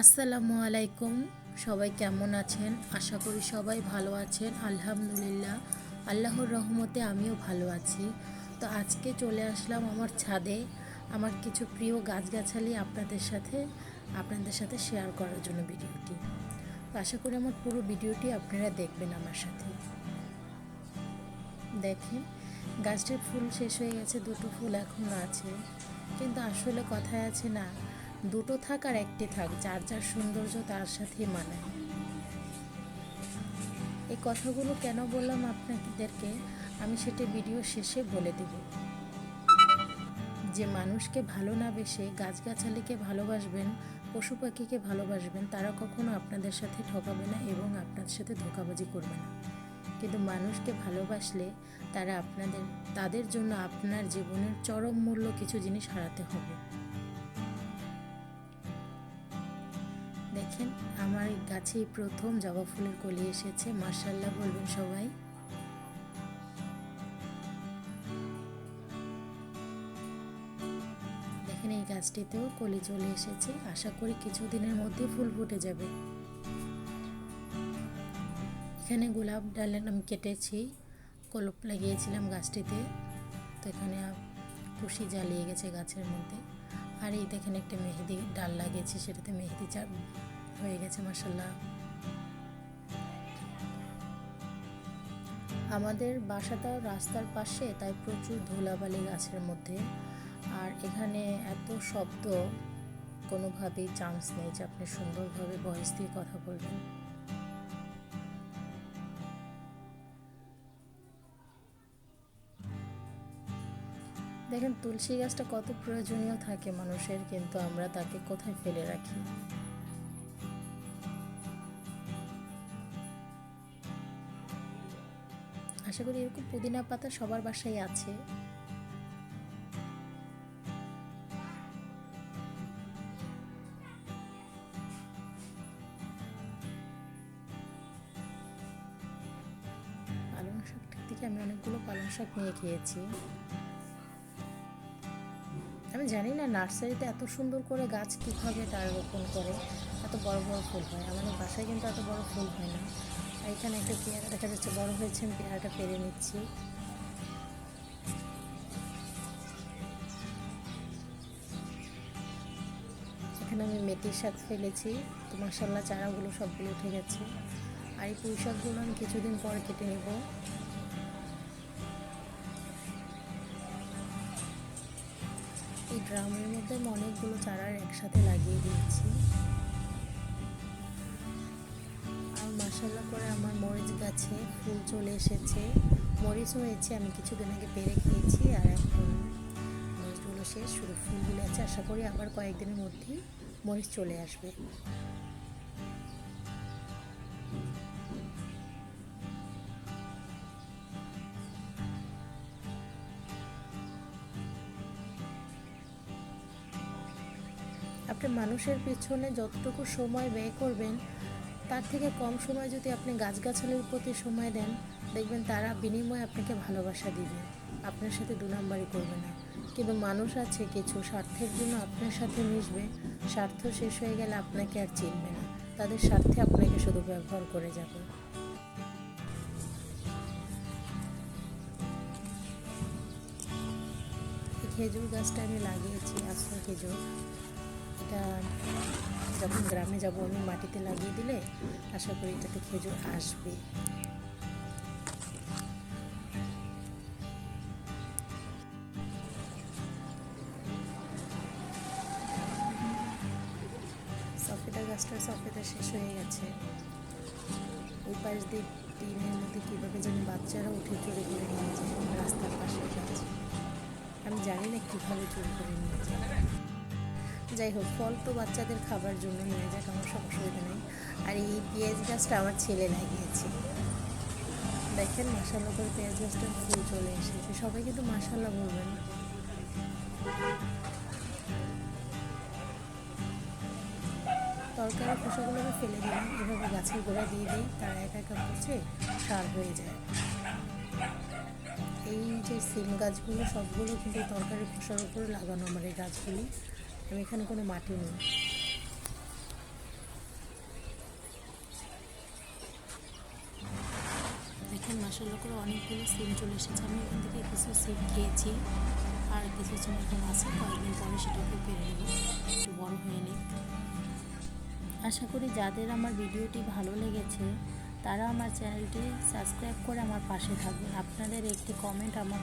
আসসালামু আলাইকুম। সবাই কেমন আছেন? আশা করি সবাই ভালো আছেন। আলহামদুলিল্লাহ, আল্লাহর রহমতে আমিও ভালো আছি। তো আজকে চলে আসলাম আমার ছাদে। আমার কিছু প্রিয় গাছগাছালি আপনাদের সাথে আপনাদের সাথে শেয়ার করার জন্য ভিডিওটি। তো আশা করি আমার পুরো ভিডিওটি আপনারা দেখবেন আমার সাথে। দেখেন, গাছটির ফুল শেষ হয়ে গেছে, দুটো ফুল এখনও আছে। কিন্তু আসলে কথায় আছে না দুটো থাক আর একটি থাক, যার যার সৌন্দর্য তার সাথে মানায়। এই কথাগুলো কেন বললাম আপনাদেরকে? আমি সেটা ভিডিও শেষে বলে দেব। যে মানুষকে ভালো না বেসে গাছগাছালিকে ভালোবাসবেন পশু পাখিকে ভালোবাসবেন, তারা কখনো আপনাদের সাথে ঠকাবে না এবং আপনার সাথে ধোকাবাজি করবে না। কিন্তু মানুষকে ভালোবাসলে তারা আপনাদের, তাদের জন্য আপনার জীবনের চরম মূল্য কিছু জিনিস হারাতে হবে। দেখেন, আমার গাছেই প্রথম জবা ফুলের কলি এসেছে মার্শাল্লাহ বলবেন সবাই। দেখেন, এই গাছটিতেও কলি চলে এসেছে, আশা করি কিছুদিনের মধ্যে ফুল ফুটে যাবে। এখানে গোলাপ ডালের আমি কেটেছি, কলপ লাগিয়েছিলাম গাছটিতে, তো এখানে কুশি জ্বালিয়ে গেছে গাছের মধ্যে। আর এই দেখেন, একটা মেহেদি ডাল লাগিয়েছি, সেটাতে মেহেদি চা হয়ে গেছে মাসাল্লাহ আমাদের বাসাটা রাস্তার পাশে, তাই প্রচুর ধুলাবালি গাছের মধ্যে। আর এখানে এত শব্দ, কোনোভাবেই চান্স নেই যে আপনি সুন্দরভাবে ভয়েস দিয়ে কথা বলবেন। দেখেন, তুলসী গাছটা কত প্রয়োজনীয় থাকে মানুষের, কিন্তু আমরা তাকে কোথায় ফেলে রাখি? আশা করি এরকম পুদিনা পাতা সবার বাসায় আছে। পালং শাক থেকে আমি অনেকগুলো পালং শাক নিয়ে খেয়েছি। আমি জানি না নার্সারিতে এত সুন্দর করে গাছ কীভাবে তারা রোপণ করে, এত বড় বড় ফুল হয়। আমাদের বাসায় কিন্তু এত বড় ফুল হয় না। এখানে একটা পেয়ারা দেখা যাচ্ছে, বড় হয়েছে, আমি পেয়ারাটা পেরে নিচ্ছি। এখানে আমি মেথির শাক ফেলেছি, তো মশাল্লা চারাগুলো সবগুলো উঠে গেছে। আর এই পুঁই শাকগুলো আমি কিছুদিন পর কেটে নেব। এই ড্রামের মধ্যে আমি অনেকগুলো চারা একসাথে লাগিয়ে দিয়েছি। মশালা করে আমার মরিচ গাছে ফুল চলে এসেছে। মরিচ হয়েছে, আমি কিছুদিন আগে পেরে খেয়েছি আর এখন মরিচগুলো শেষ, শুধু ফুলগুলো আছে। আশা করি আবার কয়েকদিনের মধ্যেই মরিচ চলে আসবে। আপনি মানুষের পিছনে যতটুকু সময় ব্যয় করবেন তার থেকে কম সময় যদি আপনি গাছগাছালির প্রতি সময় দেন, দেখবেন তারা বিনিময়ে আপনাকে ভালোবাসা দিবে। আপনার সাথে দু নম্বরই করবে না। কিন্তু মানুষ আছে, কিছু স্বার্থের জন্য আপনার সাথে মিশবে। স্বার্থ শেষ হয়ে গেলে আপনাকে আর চিনবে না। তাদের স্বার্থে আপনাকে শুধু ব্যবহার করে যাবে। খেজুর গাছটা আমি লাগিয়েছি আস্তা খেজুর। এটা যখন গ্রামে যাব, আমি মাটিতে লাগিয়ে দিলে আশা করি এটাতে খেজুর আসবে। সফেদা গাছটার সফেদা শেষ হয়ে গেছে। ওই পাশ দিয়ে টিনের মধ্যে কীভাবে যেন বাচ্চারা উঠে চুরি করে রাস্তার পাশে আমি জানি না কীভাবে চুরি করে নিয়ে যায়। যাই হোক, ফল তো বাচ্চাদের খাবার জন্য নিয়ে যাক, আমার সব অসুবিধা নেই। আর এই পেঁয়াজ গাছটা আমার ছেলে লাগিয়েছে। দেখেন মশালা করে পেঁয়াজ গাছটা ফুল চলে এসেছে। সবাই কিন্তু মশালা বলবেন। তরকারি খোসাগুলো আমি ফেলে দিলাম। এভাবে গাছের গোড়া দিয়ে দিই, তারা একা একা পচে সার হয়ে যায়। এই যে সিম গাছগুলো, সবগুলো কিন্তু তরকারি খোসার উপরে লাগানো আমার এই গাছগুলি। আমি এখানে কোনো মাটি নেই। দেখেন মাসের করে অনেকগুলো সিম চলে এসেছে। আমি এখান থেকে কিছু সিম খেয়েছি আর কিছু সিম এখন আছে। কয়েকদিন পরে সেটাকে পেরে নেব একটু বড় হয়ে নিই আশা করি যাদের আমার ভিডিওটি ভালো লেগেছে, তারা আমার চ্যানেলটি সাবস্ক্রাইব করে আমার পাশে থাকবে। আপনাদের একটি কমেন্ট আমার